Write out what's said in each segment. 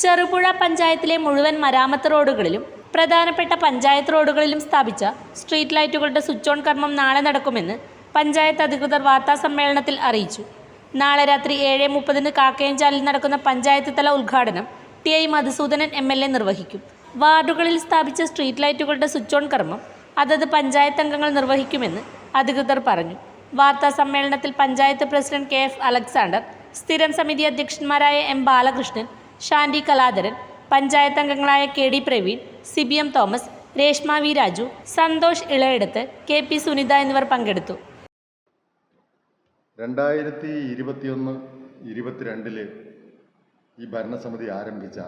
ചെറുപുഴ പഞ്ചായത്തിലെ മുഴുവൻ മരാമത്ത് റോഡുകളിലും പ്രധാനപ്പെട്ട പഞ്ചായത്ത് റോഡുകളിലും സ്ഥാപിച്ച സ്ട്രീറ്റ് ലൈറ്റുകളുടെ സ്വിച്ച് ഓൺ കർമ്മം നാളെ നടക്കുമെന്ന് പഞ്ചായത്ത് അധികൃതർ വാർത്താസമ്മേളനത്തിൽ അറിയിച്ചു. നാളെ രാത്രി ഏഴ് മുപ്പതിന് കാക്കയഞ്ചാലിൽ നടക്കുന്ന പഞ്ചായത്ത് തല ഉദ്ഘാടനം T I Madhusudanan M L A നിർവഹിക്കും. വാർഡുകളിൽ സ്ഥാപിച്ച സ്ട്രീറ്റ് ലൈറ്റുകളുടെ സ്വിച്ച് ഓൺ കർമ്മം അതത് പഞ്ചായത്ത് അംഗങ്ങൾ നിർവഹിക്കുമെന്ന് അധികൃതർ പറഞ്ഞു. വാർത്താ സമ്മേളനത്തിൽ panchayat president K F Alexander സ്ഥിരം സമിതി അധ്യക്ഷന്മാരായ എം ബാലകൃഷ്ണൻ ഷാൻഡി കലാധരൻ പഞ്ചായത്ത് അംഗങ്ങളായ K D Praveen C B M Thomas Reshma V Raju Santhosh Elayeduthu K P Sunitha എന്നിവർ പങ്കെടുത്തു. രണ്ടായിരത്തി ഇരുപത്തിയൊന്ന് ഇരുപത്തിരണ്ടിൽ ഈ ഭരണസമിതി ആരംഭിച്ച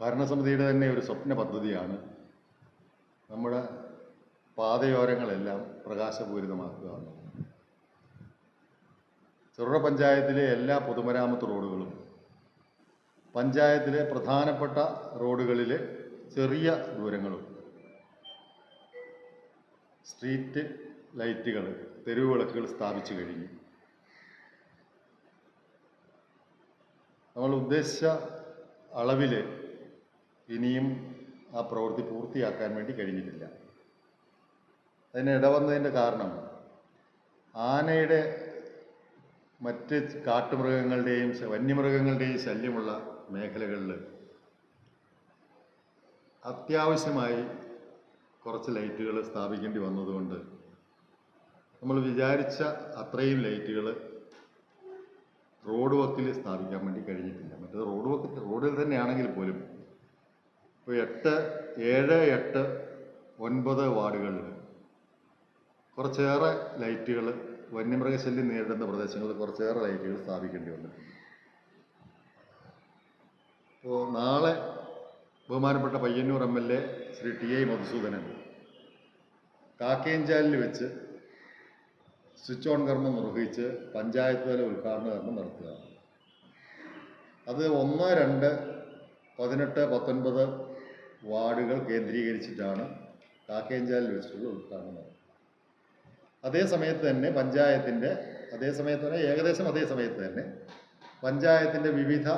ഭരണസമിതിയുടെ തന്നെ ഒരു സ്വപ്ന പദ്ധതിയാണ് നമ്മുടെ പാതയോരങ്ങളെല്ലാം പ്രകാശപൂരിതമാക്കുക. ചെറുപുഴ പഞ്ചായത്തിലെ എല്ലാ പൊതുമരാമത്ത് റോഡുകളും പഞ്ചായത്തിലെ പ്രധാനപ്പെട്ട റോഡുകളിലെ ചെറിയ ദൂരങ്ങളും സ്ട്രീറ്റ് ലൈറ്റുകൾ തെരുവ് വിളക്കുകൾ സ്ഥാപിച്ചു കഴിഞ്ഞു നമ്മൾ ഉദ്ദേശിച്ച അളവിൽ ഇനിയും ആ പ്രവൃത്തി പൂർത്തിയാക്കാൻ വേണ്ടി കഴിഞ്ഞിട്ടില്ല. അതിന് ഇടവന്നതിന്റെ കാരണം ആനയുടെ മറ്റ് കാട്ടുമൃഗങ്ങളുടെയും വന്യമൃഗങ്ങളുടെയും ശല്യമുള്ള മേഖലകളിൽ അത്യാവശ്യമായി കുറച്ച് ലൈറ്റുകൾ സ്ഥാപിക്കേണ്ടി വന്നതുകൊണ്ട് നമ്മൾ വിചാരിച്ച അത്രയും ലൈറ്റുകൾ റോഡ് വക്കിൽ സ്ഥാപിക്കാൻ വേണ്ടി കഴിഞ്ഞിട്ടില്ല. മറ്റേത് റോഡ് വക്കിൽ റോഡിൽ തന്നെയാണെങ്കിൽ പോലും എട്ട് ഏഴ് എട്ട് ഒൻപത് വാർഡുകളിൽ കുറച്ചേറെ ലൈറ്റുകൾ വന്യമൃഗശല്യം നേരിടുന്ന പ്രദേശങ്ങളിൽ കുറച്ചേറെ ലൈറ്റുകൾ സ്ഥാപിക്കേണ്ടി വന്നു അപ്പോൾ നാളെ ബഹുമാനപ്പെട്ട Payyanur M L A Shri T I Madhusudanan കാക്കേഞ്ചാലിൽ വെച്ച് സ്വിച്ച് ഓൺ കർമ്മം നിർവഹിച്ച് പഞ്ചായത്ത് തല ഉദ്ഘാടന കർമ്മം നടത്തുക അത് ഒന്ന് രണ്ട് പതിനെട്ട് പത്തൊൻപത് വാർഡുകൾ കേന്ദ്രീകരിച്ചിട്ടാണ് കാക്കേഞ്ചാലിൽ വെച്ചിട്ടുള്ള ഉദ്ഘാടനം അതേ സമയത്ത് തന്നെ പഞ്ചായത്തിന്റെ അതേ സമയത്ത് തന്നെ ഏകദേശം അതേ സമയത്ത് തന്നെ പഞ്ചായത്തിന്റെ വിവിധ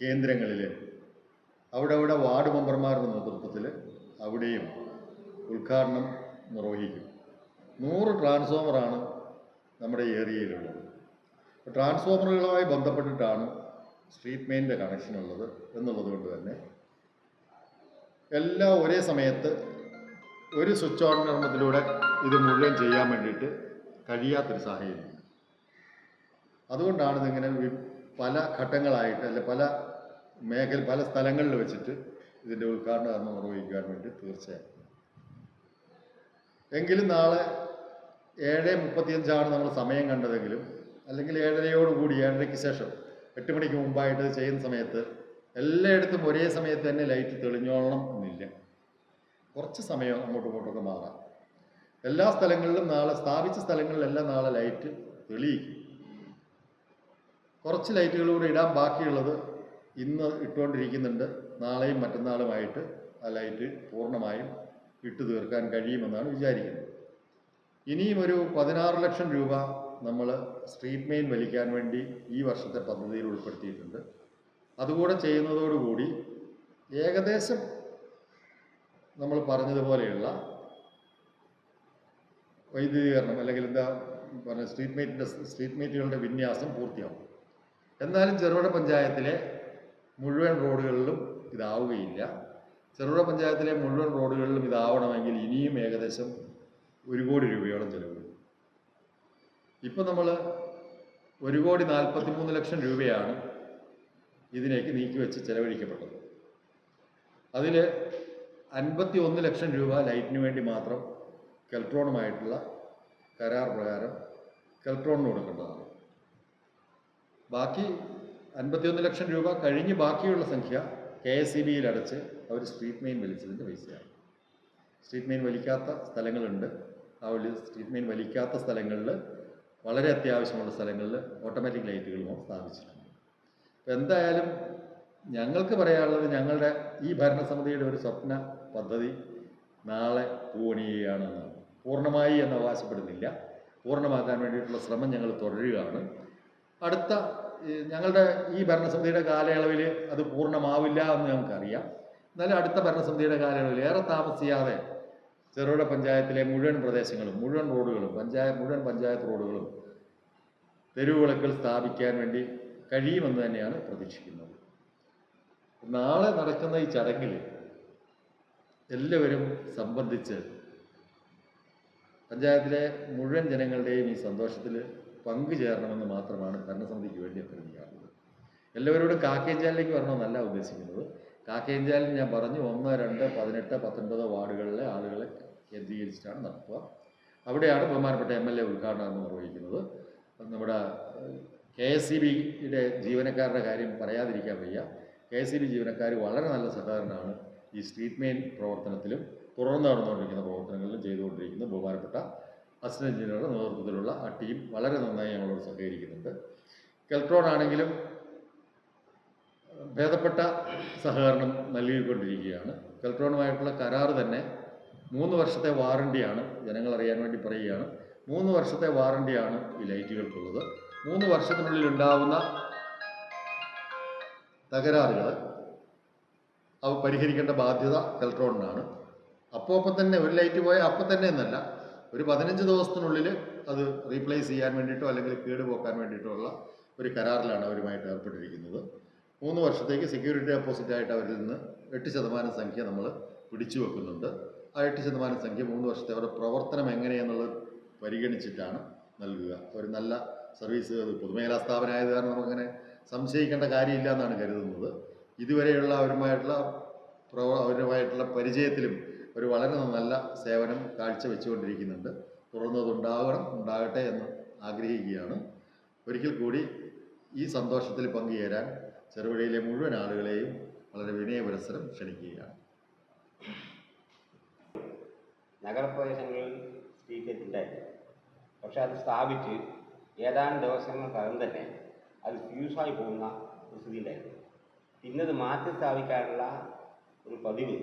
കേന്ദ്രങ്ങളിൽ അവിടെ അവിടെ വാർഡ് മെമ്പർമാരുടെ നേതൃത്വത്തിൽ അവിടെയും ഉദ്ഘാടനം നിർവഹിക്കും. നൂറ് ട്രാൻസ്ഫോമറാണ് നമ്മുടെ ഏരിയയിലുള്ളത്. ട്രാൻസ്ഫോമറുകളുമായി ബന്ധപ്പെട്ടിട്ടാണ് സ്ട്രീറ്റ് മെയിന്റെ കണക്ഷൻ ഉള്ളത് എന്നുള്ളത് കൊണ്ട് തന്നെ എല്ലാം ഒരേ സമയത്ത് ഒരു സ്വിച്ച് ഓൺ കർമ്മത്തിലൂടെ ഇത് മുഴുവൻ ചെയ്യാൻ വേണ്ടിയിട്ട് കഴിയാത്തൊരു സാഹചര്യം. അതുകൊണ്ടാണ് ഇതിങ്ങനെ പല ഘട്ടങ്ങളായിട്ട് അല്ലെ പല മേഖല പല സ്ഥലങ്ങളിൽ വെച്ചിട്ട് ഇതിന്റെ ഉദ്ഘാടന കർമ്മം നിർവഹിക്കാൻ വേണ്ടി തീർച്ചയായും. എങ്കിലും നാളെ ഏഴ് മുപ്പത്തിയഞ്ചാണ് നമ്മൾ സമയം കണ്ടതെങ്കിലും അല്ലെങ്കിൽ ഏഴരയോടുകൂടി ഏഴരയ്ക്ക് ശേഷം എട്ട് മണിക്ക് മുമ്പായിട്ട് ചെയ്യുന്ന സമയത്ത് എല്ലായിടത്തും ഒരേ സമയത്ത് തന്നെ ലൈറ്റ് തെളിഞ്ഞോളണം എന്നില്ല. കുറച്ച് സമയം അങ്ങോട്ടും ഇങ്ങോട്ടൊക്കെ മാറാം. എല്ലാ സ്ഥലങ്ങളിലും നാളെ സ്ഥാപിച്ച സ്ഥലങ്ങളിലെല്ലാം നാളെ ലൈറ്റ് തെളിയിക്കും. കുറച്ച് ലൈറ്റുകൾ കൂടെ ഇടാൻ ബാക്കിയുള്ളത് ഇന്ന് ഇട്ടുകൊണ്ടിരിക്കുന്നുണ്ട്. നാളെയും മറ്റന്നാളുമായിട്ട് ആ ലൈറ്റ് പൂർണമായും ഇട്ടു തീർക്കാൻ കഴിയുമെന്നാണ് വിചാരിക്കുന്നത്. ഇനിയും ഒരു പതിനാറ് ലക്ഷം രൂപ നമ്മൾ സ്ട്രീറ്റ് മെയിൻ വലിക്കാൻ വേണ്ടി ഈ വർഷത്തെ പദ്ധതിയിൽ ഉൾപ്പെടുത്തിയിട്ടുണ്ട്. അതുകൂടെ ചെയ്യുന്നതോടുകൂടി ഏകദേശം നമ്മൾ പറഞ്ഞതുപോലെയുള്ള വൈദ്യുതീകരണം അല്ലെങ്കിൽ എന്താ പറഞ്ഞ സ്ട്രീറ്റ് മീറ്റിന്റെ സ്ട്രീറ്റ് മീറ്റുകളുടെ വിന്യാസം പൂർത്തിയാവും. എന്നാലും ചെറുപുഴ പഞ്ചായത്തിലെ മുഴുവൻ റോഡുകളിലും ഇതാവുകയില്ല. ചെറുപുഴ പഞ്ചായത്തിലെ മുഴുവൻ റോഡുകളിലും ഇതാവണമെങ്കിൽ ഇനിയും ഏകദേശം ഒരു കോടി രൂപയോളം ചെലവ് ഇപ്പം നമ്മൾ ഒരു കോടി നാൽപ്പത്തി മൂന്ന് ലക്ഷം രൂപയാണ് ഇതിലേക്ക് നീക്കിവെച്ച് ചെലവഴിക്കപ്പെട്ടത് അതിൽ അൻപത്തി ഒന്ന് ലക്ഷം രൂപ ലൈറ്റിന് വേണ്ടി മാത്രം കെൽട്രോണുമായിട്ടുള്ള കരാർ പ്രകാരം കെൽട്രോണിന് കൊടുക്കേണ്ടതാണ് ബാക്കി അൻപത്തിയൊന്ന് ലക്ഷം രൂപ കഴിഞ്ഞ് ബാക്കിയുള്ള സംഖ്യ കെ എസ് ഇ ബിയിൽ അടച്ച് അവർ സ്ട്രീറ്റ് മെയിൻ വലിച്ചതിന്റെ പൈസയാണ്. സ്ട്രീറ്റ് മെയിൻ വലിക്കാത്ത സ്ഥലങ്ങളുണ്ട്. ആ വലിയ സ്ട്രീറ്റ് മെയിൻ വലിക്കാത്ത സ്ഥലങ്ങളിൽ വളരെ അത്യാവശ്യമുള്ള സ്ഥലങ്ങളിൽ ഓട്ടോമാറ്റിക് ലൈറ്റുകളും സ്ഥാപിച്ചിട്ടുണ്ട്. എന്തായാലും ഞങ്ങൾക്ക് പറയാനുള്ളത് ഞങ്ങളുടെ ഈ ഭരണസമിതിയുടെ ഒരു സ്വപ്ന പദ്ധതി നാളെ പൂവണിയുകയാണെന്ന് പൂർണമായി എന്ന് അവകാശപ്പെടുന്നില്ല. പൂർണമാക്കാൻ വേണ്ടിയിട്ടുള്ള ശ്രമം ഞങ്ങൾ തുടരുകയാണ്. അടുത്ത ഞങ്ങളുടെ ഈ ഭരണസമിതിയുടെ കാലയളവിൽ അത് പൂർണമാവില്ല എന്ന് ഞങ്ങൾക്കറിയാം. എന്നാലും അടുത്ത ഭരണസമിതിയുടെ കാലയളവിൽ ഏറെ താമസിയാതെ ചെറുകിട പഞ്ചായത്തിലെ മുഴുവൻ പ്രദേശങ്ങളും മുഴുവൻ റോഡുകളും പഞ്ചായത്ത് മുഴുവൻ പഞ്ചായത്ത് റോഡുകളും തെരുവുകളൊക്കെ സ്ഥാപിക്കാൻ വേണ്ടി കഴിയുമെന്ന് തന്നെയാണ് പ്രതീക്ഷിക്കുന്നത്. നാളെ നടക്കുന്ന ഈ ചടങ്ങിൽ എല്ലാവരും സംബന്ധിച്ച് പഞ്ചായത്തിലെ മുഴുവൻ ജനങ്ങളുടെയും ഈ സന്തോഷത്തിൽ പങ്കുചേരണമെന്ന് മാത്രമാണ് ഭരണസമിതിക്ക് വേണ്ടി അഭ്യർത്ഥിക്കാറുള്ളത് എല്ലാവരോടും കാക്കേഞ്ചാലിലേക്ക് വരണമെന്നല്ല ഉദ്ദേശിക്കുന്നത്. കാക്കേഞ്ചാലിൽ ഞാൻ പറഞ്ഞു ഒന്ന് രണ്ട് പതിനെട്ട് പത്തൊൻപത് വാർഡുകളിലെ ആളുകളെ കേന്ദ്രീകരിച്ചിട്ടാണ് നടത്തുക. അവിടെയാണ് ബഹുമാനപ്പെട്ട എം എൽ എ ഉദ്ഘാടനം നിർവഹിക്കുന്നത്. നമ്മുടെ കെ എസ് സി ബിയുടെ ജീവനക്കാരുടെ കാര്യം പറയാതിരിക്കാൻ വയ്യ. കെ എസ് സി ബി ജീവനക്കാർ വളരെ നല്ല സഹകരണമാണ് ഈ സ്ട്രീറ്റ് മെയിൻ പ്രവർത്തനത്തിലും തുടർന്ന് നടന്നുകൊണ്ടിരിക്കുന്ന പ്രവർത്തനങ്ങളിലും ചെയ്തുകൊണ്ടിരിക്കുന്ന ബഹുമാനപ്പെട്ട അസിസ്റ്റന്റ് എഞ്ചിനീയറുടെ നേതൃത്വത്തിലുള്ള ആ ടീം വളരെ നന്നായി ഞങ്ങളോട് സഹകരിക്കുന്നുണ്ട്. കെൽട്രോൺ ആണെങ്കിലും ഭേദപ്പെട്ട സഹകരണം നൽകിക്കൊണ്ടിരിക്കുകയാണ്. കെൽട്രോണുമായിട്ടുള്ള കരാർ തന്നെ മൂന്ന് വർഷത്തെ വാറണ്ടിയാണ് ജനങ്ങൾ അറിയാൻ വേണ്ടി പറയുകയാണ്. മൂന്ന് വർഷത്തെ വാറണ്ടിയാണ് ഈ ലൈറ്റുകൾക്കുള്ളത് മൂന്ന് വർഷത്തിനുള്ളിൽ ഉണ്ടാവുന്ന തകരാറുകൾ അവ പരിഹരിക്കേണ്ട ബാധ്യത കെൽട്രോണിനാണ്. അപ്പോൾ അപ്പം തന്നെ ഒരു ലൈറ്റ് പോയാൽ അപ്പം തന്നെ എന്നല്ല ഒരു പതിനഞ്ച് ദിവസത്തിനുള്ളിൽ അത് റീപ്ലേസ് ചെയ്യാൻ വേണ്ടിയിട്ടോ അല്ലെങ്കിൽ കേട് പോക്കാൻ വേണ്ടിയിട്ടോ ഉള്ള ഒരു കരാറിലാണ് അവരുമായിട്ട് ഏർപ്പെട്ടിരിക്കുന്നത്. മൂന്ന് വർഷത്തേക്ക് സെക്യൂരിറ്റി ഡെപ്പോസിറ്റ് ആയിട്ട് അവരിൽ നിന്ന് എട്ട് ശതമാനം സംഖ്യ നമ്മൾ പിടിച്ചു വെക്കുന്നുണ്ട്. ആ എട്ട് ശതമാനം സംഖ്യ മൂന്ന് വർഷത്തെ അവരുടെ പ്രവർത്തനം എങ്ങനെയെന്നുള്ളത് പരിഗണിച്ചിട്ടാണ് നൽകുക. ഒരു നല്ല സർവീസ് പൊതുമേഖലാ സ്ഥാപനമായത് കാരണം നമുക്കങ്ങനെ സംശയിക്കേണ്ട കാര്യമില്ല എന്നാണ് കരുതുന്നത്. ഇതുവരെയുള്ള അവരുമായിട്ടുള്ള പ്രവ അവരുമായിട്ടുള്ള പരിചയത്തിലും ഒരു വളരെ നല്ല സേവനം കാഴ്ചവെച്ചുകൊണ്ടിരിക്കുന്നുണ്ട്. തുടർന്ന് അത് ഉണ്ടാകണം ഉണ്ടാകട്ടെ എന്ന് ആഗ്രഹിക്കുകയാണ്. ഒരിക്കൽ കൂടി ഈ സന്തോഷത്തിൽ പങ്കുചേരാൻ ചെറുപുഴയിലെ മുഴുവൻ ആളുകളെയും വളരെ വിനയപുരസരം ക്ഷണിക്കുകയാണ്. നഗരപ്രദേശങ്ങളിൽ സ്ട്രീറ്റ് പക്ഷെ അത് സ്ഥാപിച്ച് ഏതാനും ദിവസങ്ങൾക്കകം തന്നെ അത് ഫ്യൂസായി പോകുന്ന ഒരു സ്ഥിതിയിലായിരുന്നു പിന്നെ പിന്നത് മാറ്റി സ്ഥാപിക്കാനുള്ള ഒരു പതിവ്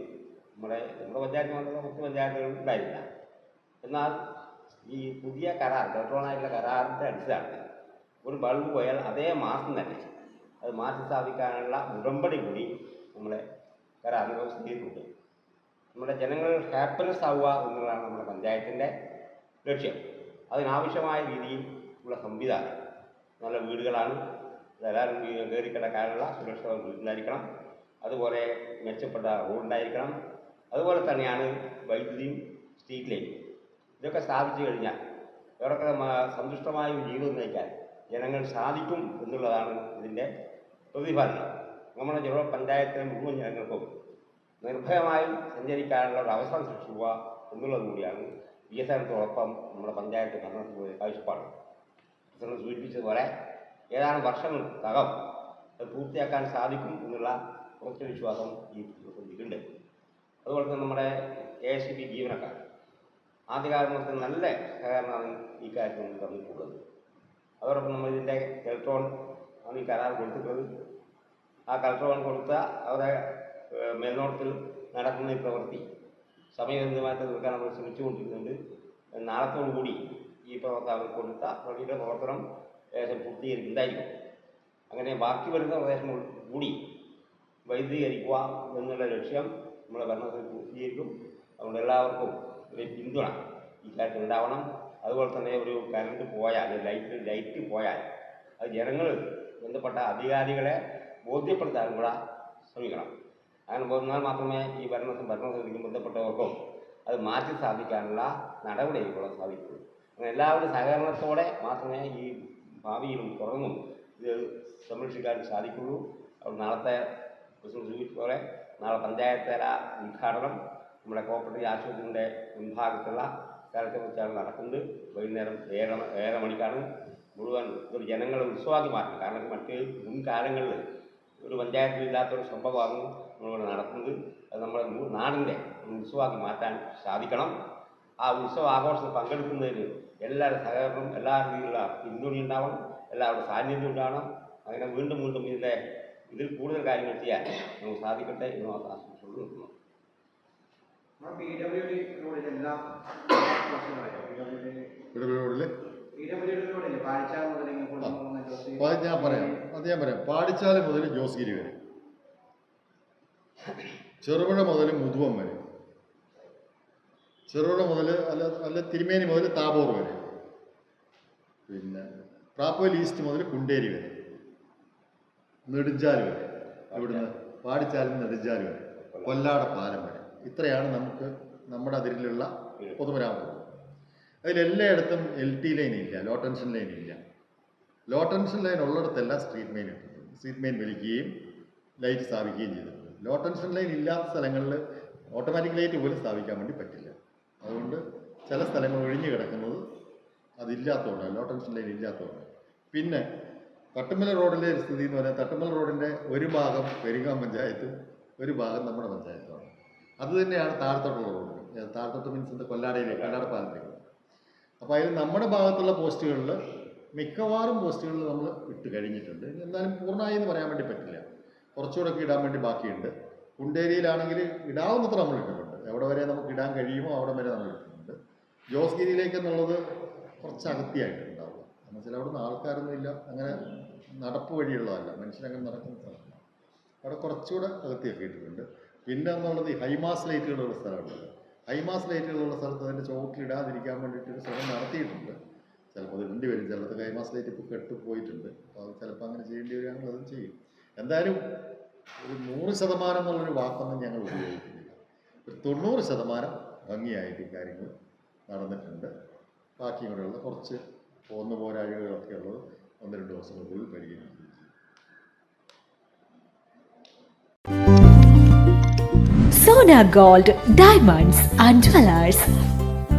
നമ്മുടെ നമ്മുടെ പഞ്ചായത്ത് മാത്രമല്ല മറ്റ് പഞ്ചായത്തുകളിൽ ഉണ്ടായിരുന്നില്ല എന്നാൽ ഈ പുതിയ കരാർ ഇലക്ട്രോണായിട്ടുള്ള കരാറിന്റെ അടിസ്ഥാനത്തിൽ ഒരു ബൾബ് പോയാൽ അതേ മാസം തന്നെ അത് മാറ്റി സ്ഥാപിക്കാനുള്ള ഉടമ്പടി കൂടി നമ്മളെ കരാറിന് വ്യവസ്ഥയിട്ടുണ്ട് നമ്മുടെ ജനങ്ങൾ ഹാപ്പിനെസ് ആവുക എന്നുള്ളതാണ് നമ്മുടെ പഞ്ചായത്തിന്റെ ലക്ഷ്യം. അതിനാവശ്യമായ രീതിയിൽ ഉള്ള സംവിധാനം. നല്ല വീടുകളാണ്. എല്ലാവരും കയറി കിടക്കാനുള്ള സുരക്ഷ വീട്ടിലായിരിക്കണം അതുപോലെ മെച്ചപ്പെട്ട റോഡുണ്ടായിരിക്കണം അതുപോലെ തന്നെയാണ് വൈദ്യുതിയും സ്ട്രീറ്റ് ലൈറ്റും ഇതൊക്കെ സ്ഥാപിച്ചു കഴിഞ്ഞാൽ ഇവരൊക്കെ സന്തുഷ്ടമായ ഒരു ജീവിതം നയിക്കാൻ ജനങ്ങൾ സാധിക്കും എന്നുള്ളതാണ് ഇതിന്റെ പ്രതിഫലനം. നമ്മുടെ ജില്ല പഞ്ചായത്തിലെ മുഴുവൻ ജനങ്ങൾക്കും നിർഭയമായും സഞ്ചരിക്കാനുള്ള ഒരു അവസരം സൃഷ്ടിക്കുക എന്നുള്ളത് കൂടിയാണ്. വികസനത്തോടൊപ്പം നമ്മുടെ പഞ്ചായത്ത് ഭരണത്തിന്റെ കാഴ്ചപ്പാട്. പ്രസിഡന്റ് സൂചിപ്പിച്ചതുപോലെ ഏതാനും വർഷങ്ങൾക്കകം അത് പൂർത്തിയാക്കാൻ സാധിക്കും എന്നുള്ള ഉറച്ച വിശ്വാസം ഈ പ്രതിക്കുണ്ട് അതുപോലെ തന്നെ നമ്മുടെ എ സി ബി ജീവനക്കാർ. ആദ്യകാലത്ത് നല്ല സഹകരണമാണ് ഈ കാര്യത്തിൽ നിന്ന് തന്നിട്ടുള്ളത്. അതോടൊപ്പം നമ്മൾ ഇതിന്റെ ഇലക്ട്രോൺ ആണ് ഈ കരാർ കൊടുത്തിട്ടുള്ളത്. ആ കൽട്രോൺ കൊടുത്ത അവരെ ഏഹ്, മേൽനോട്ടത്തിൽ നടക്കുന്ന ഈ പ്രവൃത്തി സമയബന്ധിതമായിട്ട് തീർക്കാൻ നമ്മൾ ശ്രമിച്ചുകൊണ്ടിരുന്നുണ്ട് നാളത്തോടു കൂടി ഈ പ്രവർത്തനം കൊടുത്ത പള്ളിയുടെ പ്രവർത്തനം ഏകദേശം പൂർത്തീകരിക്കുന്നതായിരിക്കും അങ്ങനെ ബാക്കി വരുന്ന പ്രദേശങ്ങൾ കൂടി വൈദ്യുതീകരിക്കുക എന്നുള്ള ലക്ഷ്യം നമ്മുടെ ഭരണത്തിൽ പൂർത്തീകരിക്കും. അതുകൊണ്ട് എല്ലാവർക്കും ഒരു പിന്തുണ ഈ കാര്യത്തിൽ ഉണ്ടാവണം. അതുപോലെ തന്നെ ഒരു കറണ്ട് പോയാൽ ലൈറ്റ് ലൈറ്റ് പോയാൽ അത് ജനങ്ങൾ ബന്ധപ്പെട്ട അധികാരികളെ ബോധ്യപ്പെടുത്താനും കൂടെ ശ്രമിക്കണം. അങ്ങനെ പോന്നാൽ മാത്രമേ ഈ ഭരണ ഭരണസമിതിക്കും ബന്ധപ്പെട്ടവർക്കും അത് മാറ്റി സ്ഥാപിക്കാനുള്ള നടപടികളും സാധിക്കുള്ളൂ അങ്ങനെ എല്ലാവരുടെ സഹകരണത്തോടെ മാത്രമേ ഈ ഭാവിയിലും തുറന്നും ഇത് സംരക്ഷിക്കാൻ സാധിക്കുള്ളൂ അപ്പോൾ നാളത്തെ പ്രസിഡന്റ് പോലെ നാളെ പഞ്ചായത്ത് തല ഉദ്ഘാടനം നമ്മുടെ കോപ്പറേറ്റീവ് ആശുപത്രിയുടെ മുൻഭാഗത്തുള്ള വെച്ചാണ് നടക്കുന്നത്. വൈകുന്നേരം ഏഴര ഏഴര മണിക്കാണ്. മുഴുവൻ ഒരു ജനങ്ങളെ ഉത്സവമാക്കി മാറ്റും കാരണം മറ്റ് മുൻകാലങ്ങളിൽ ഒരു പഞ്ചായത്തിൽ ഇല്ലാത്തൊരു സംഭവമാണ് നമ്മളിവിടെ നടത്തുന്നത്. അത് നമ്മുടെ നാടിന്റെ ഉത്സവമാക്കി മാറ്റാൻ സാധിക്കണം. ആ ഉത്സവ ആഘോഷത്തിൽ പങ്കെടുക്കുന്നതിന് എല്ലാവരുടെ സഹകരണം എല്ലാ രീതിയിലുള്ള പിന്തുണ ഉണ്ടാവണം എല്ലാവരുടെ സാന്നിധ്യം ഉണ്ടാവണം. അങ്ങനെ വീണ്ടും വീണ്ടും ഇതിന്റെ ഇതിൽ കൂടുതൽ കാര്യങ്ങൾ ചെയ്യാൻ നമുക്ക് സാധിക്കട്ടെ എന്ന് മാത്രം ആശംസിച്ചുകൊണ്ട് നിൽക്കുന്നു അത് ഞാൻ പറയാം. അത് ഞാൻ പറയാം. പാടിച്ചാൽ മുതൽ ജോസ്ഗിരി വരെ. ചെറുപുഴ മുതൽ മുതുവം വരെ. ചെറുപുഴ മുതൽ അല്ല അല്ല തിരുമേനി മുതൽ താബോർ വരെ. പിന്നെ പ്രാപ്പൽ ഈസ്റ്റ് മുതൽ കുണ്ടേരി വരെ. നെടുഞ്ചാൽ വരെ. ഇവിടുന്ന് പാടിച്ചാലും നെടുഞ്ചാൽ വരെ. കൊല്ലാട പാലം വരെ. ഇത്രയാണ് നമുക്ക് നമ്മുടെ അതിരിലുള്ള പൊതുമരാമത്ത്. അതിലെല്ലായിടത്തും എൽ ടി ലൈൻ ഇല്ല ലോ ടെൻഷൻ ലൈൻ ഇല്ല. ലോ ടെൻഷൻ ലൈൻ ഉള്ളിടത്തെല്ലാം സ്ട്രീറ്റ് മെയിൻ ഇട്ടിട്ടുണ്ട്. സ്ട്രീറ്റ് മെയിൻ വലിക്കുകയും ലൈറ്റ് സ്ഥാപിക്കുകയും ചെയ്തിട്ടുണ്ട്. ലോ ടെൻഷൻ ലൈൻ ഇല്ലാത്ത സ്ഥലങ്ങളിൽ ഓട്ടോമാറ്റിക് ലൈറ്റ് പോലും സ്ഥാപിക്കാൻ വേണ്ടി പറ്റില്ല. അതുകൊണ്ട് ചില സ്ഥലങ്ങൾ ഒഴിഞ്ഞു കിടക്കുന്നത് അതില്ലാത്തതുകൊണ്ടാണ് ലോ ടെൻഷൻ ലൈൻ ഇല്ലാത്തതുകൊണ്ട്. പിന്നെ തട്ടുമല റോഡിലെ ഒരു സ്ഥിതി എന്ന് പറഞ്ഞാൽ തട്ടുമല റോഡിന്റെ ഒരു ഭാഗം പെരുങ്ങാം പഞ്ചായത്തും ഒരു ഭാഗം നമ്മുടെ പഞ്ചായത്തുമാണ്. അത് തന്നെയാണ് താഴത്തോട്ടുള്ള റോഡ്. താഴത്തോട്ട് മീൻസ് എന്താ? കൊല്ലാടയിലേക്ക് കൊല്ലാട അപ്പോൾ അതിൽ നമ്മുടെ ഭാഗത്തുള്ള പോസ്റ്റുകളിൽ മിക്കവാറും പോസ്റ്റുകളിൽ നമ്മൾ ഇട്ട് കഴിഞ്ഞിട്ടുണ്ട്. എന്നാലും പൂർണമായി എന്ന് പറയാൻ വേണ്ടി പറ്റില്ല. കുറച്ചുകൂടെ ഒക്കെ ഇടാൻ വേണ്ടി ബാക്കിയുണ്ട്. കുണ്ടേരിയിലാണെങ്കിൽ ഇടാവുന്നത്ര നമ്മൾ ഇട്ടിട്ടുണ്ട്. എവിടെ വരെ നമുക്ക് ഇടാൻ കഴിയുമോ അവിടെ വരെ നമ്മൾ ഇടുന്നുണ്ട് ജോസ് ഗിരിയിലേക്ക് എന്നുള്ളത് കുറച്ച് അകത്തിയായിട്ടുണ്ടാവുക എന്ന് വെച്ചാൽ അവിടെ നിന്ന് ആൾക്കാരൊന്നും ഇല്ല. അങ്ങനെ നടപ്പ് വഴിയുള്ളതല്ല. മനുഷ്യരങ്ങനെ നടക്കുന്ന സ്ഥലമാണ് അവിടെ കുറച്ചുകൂടെ അകത്തിയൊക്കെ ഇട്ടിട്ടുണ്ട്. പിന്നെ എന്നുള്ളത് ഈ ഹൈമാസ് ലൈറ്റുകളുള്ള സ്ഥലമാണ് ഹൈമാസ് ലൈറ്റുകളുള്ള സ്ഥലത്ത് അതിന്റെ ചുവട്ടിലിടാതിരിക്കാൻ വേണ്ടിയിട്ട് ഒരു ശ്രമം നടത്തിയിട്ടുണ്ട്. ചിലപ്പോൾ അത് ഇടേണ്ടി വരും. ചിലത് ഹൈമാസ് ലൈറ്റ് ഇപ്പോൾ കെട്ട് പോയിട്ടുണ്ട്. അപ്പോൾ അത് ചിലപ്പോൾ അങ്ങനെ ചെയ്യേണ്ടി വരികയാണെങ്കിൽ അതും ചെയ്യും. എന്തായാലും ഒരു നൂറ് ശതമാനം എന്നുള്ളൊരു വാക്കൊന്നും ഞങ്ങൾ ഉപയോഗിക്കുന്നില്ല. ഒരു തൊണ്ണൂറ് ശതമാനം ഭംഗിയായിട്ട് ഈ കാര്യങ്ങൾ നടന്നിട്ടുണ്ട്. ബാക്കി ഇവിടെയുള്ള കുറച്ച് പോന്ന പോരാഴികളൊക്കെ ഉള്ളത് ഒന്ന് രണ്ട് ദിവസങ്ങൾക്കുള്ളിൽ പരിഹരിക്കും Sona gold diamonds and jewellers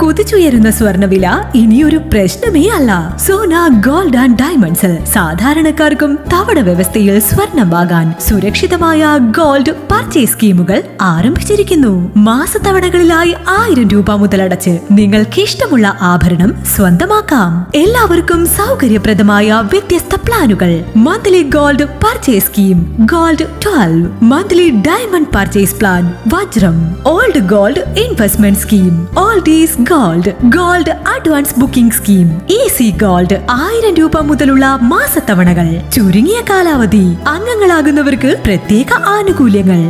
കുതിച്ചുയരുന്ന സ്വർണവില ഇനിയൊരു പ്രശ്നമേ അല്ല. സോന ഗോൾഡ് ആൻഡ് ഡയമണ്ട്സ് സാധാരണക്കാർക്കും തവണ വ്യവസ്ഥയിൽ സ്വർണം വാങ്ങാൻ സുരക്ഷിതമായ ഗോൾഡ് പർച്ചേസ് സ്കീമുകൾ ആരംഭിച്ചിരിക്കുന്നു. മാസത്തവണകളിലായി ആയിരം രൂപ മുതലടച്ച് നിങ്ങൾക്ക് ഇഷ്ടമുള്ള ആഭരണം സ്വന്തമാക്കാം. എല്ലാവർക്കും സൗകര്യപ്രദമായ വ്യത്യസ്ത പ്ലാനുകൾ. Monthly gold purchase scheme gold twelve. Monthly diamond purchase plan വജ്രം. Old gold investment scheme old is gold gold advance booking scheme. Easy gold ആയിരം രൂപ മുതലുള്ള മാസത്തവണകൾ. ചുരുങ്ങിയ കാലാവധി. അംഗങ്ങളാകുന്നവർക്ക് പ്രത്യേക ആനുകൂല്യങ്ങൾ.